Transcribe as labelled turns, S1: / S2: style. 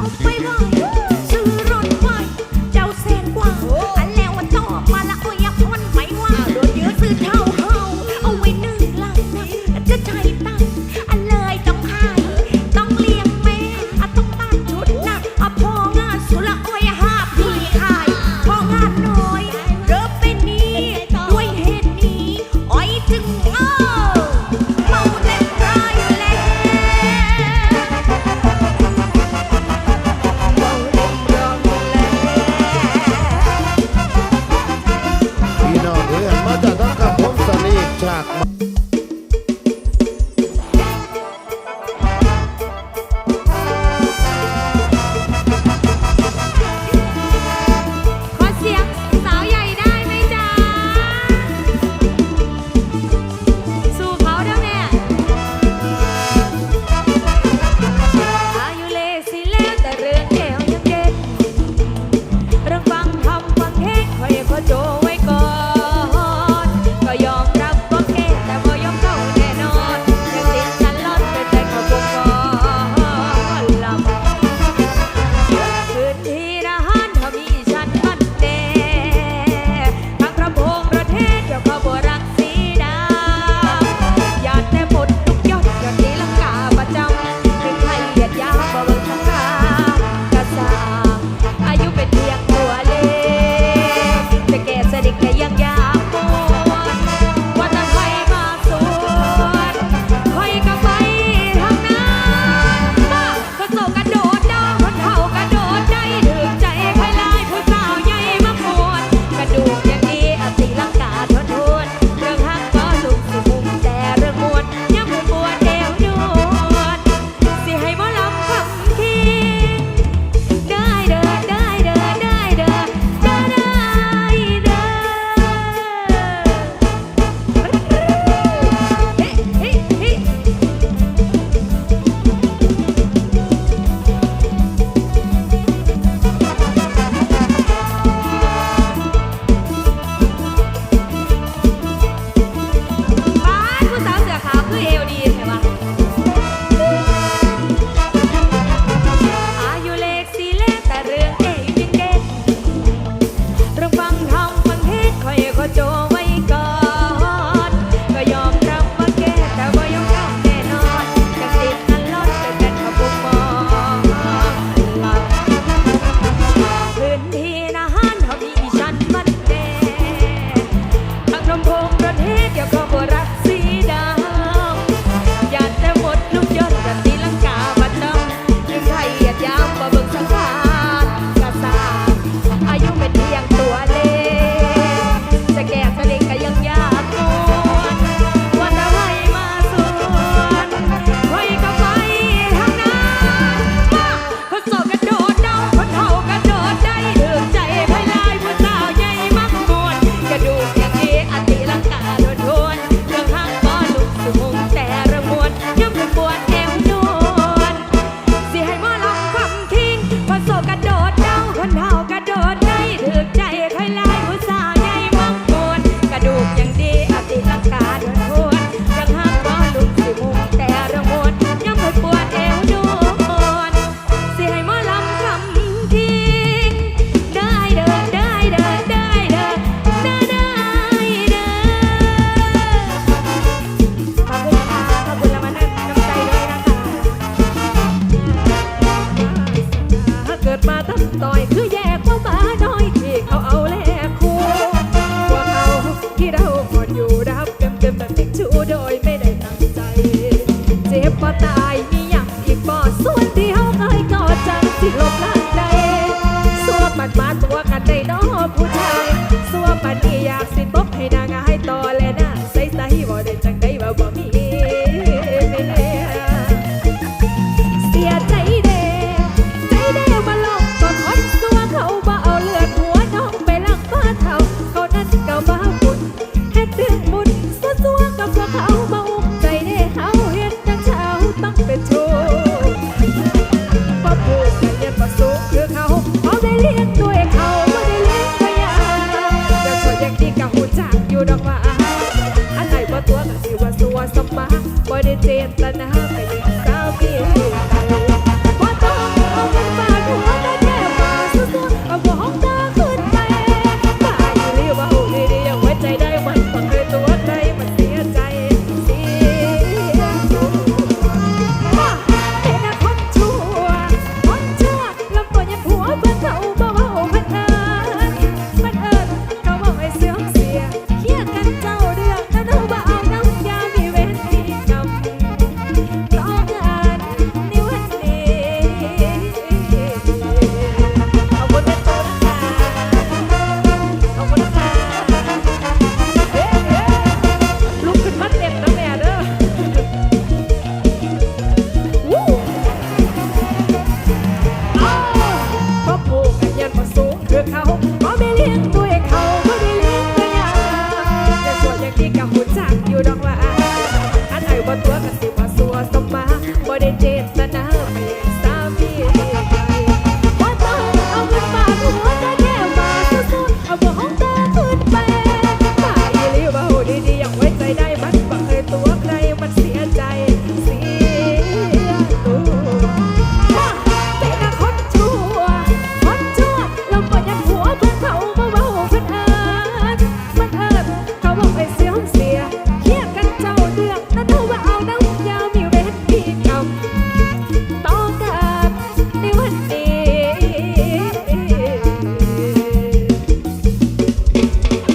S1: confused. ดมาตั้งต่อยคือแยกภาษาน้อยที่เขาเอาแลกคู่พวกเขาที่เราหมดอยู่รับเต็มเต็มแบบเด็กชูโดยไม่ได้ตั้งใจ เจ็บพอตายมีอย่างอีกบ่อส่วนที่เขาเคยกอดจังสิลบล้างใดสัวปัดมาตัวกันได้น้อผู้ชายสัวปัดนี้ hesitate, but